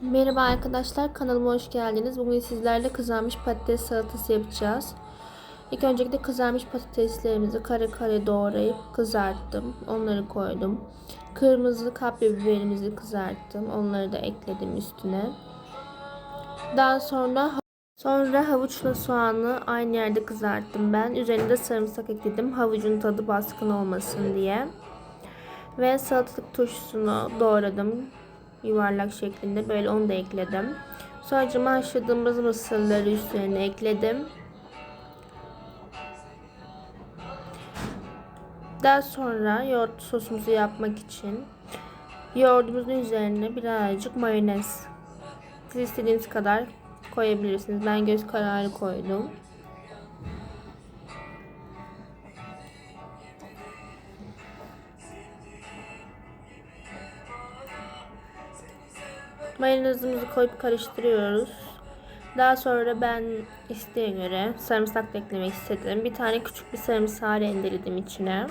Merhaba arkadaşlar kanalıma hoş geldiniz. Bugün sizlerle kızarmış patates salatası yapacağız. İlk öncelikle kızarmış patateslerimizi kare kare doğrayıp kızarttım. Onları koydum. Kırmızı kapya biberimizi kızarttım. Onları da ekledim üstüne. Daha sonra sonra havuçla soğanı aynı yerde kızarttım ben. Üzerine de sarımsak ekledim. Havucun tadı baskın olmasın diye. Ve salatalık turşusunu doğradım yuvarlak şeklinde böyle onu da ekledim. Sonra haşladığımız mısırları üstüne ekledim. Daha sonra yoğurt sosumuzu yapmak için yoğurdumuzun üzerine birazcık mayonez. Siz istediğiniz kadar koyabilirsiniz. Ben göz kararı koydum. Mayonezimizi koyup karıştırıyoruz. Daha sonra ben isteğe göre sarımsak da eklemek istedim. Bir tane küçük bir sarımsağı rendeledim içine.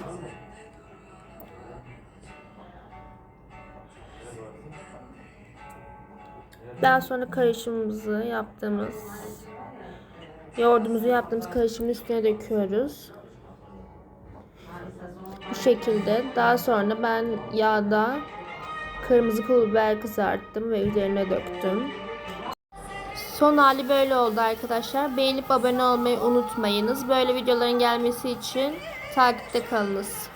Daha sonra karışımımızı yaptığımız yoğurdumuzu yaptığımız karışımın üstüne döküyoruz. Bu şekilde. Daha sonra ben yağda Kırmızı pul biber kızarttım ve üzerine döktüm. Son hali böyle oldu arkadaşlar. Beğenip abone olmayı unutmayınız. Böyle videoların gelmesi için takipte kalınız.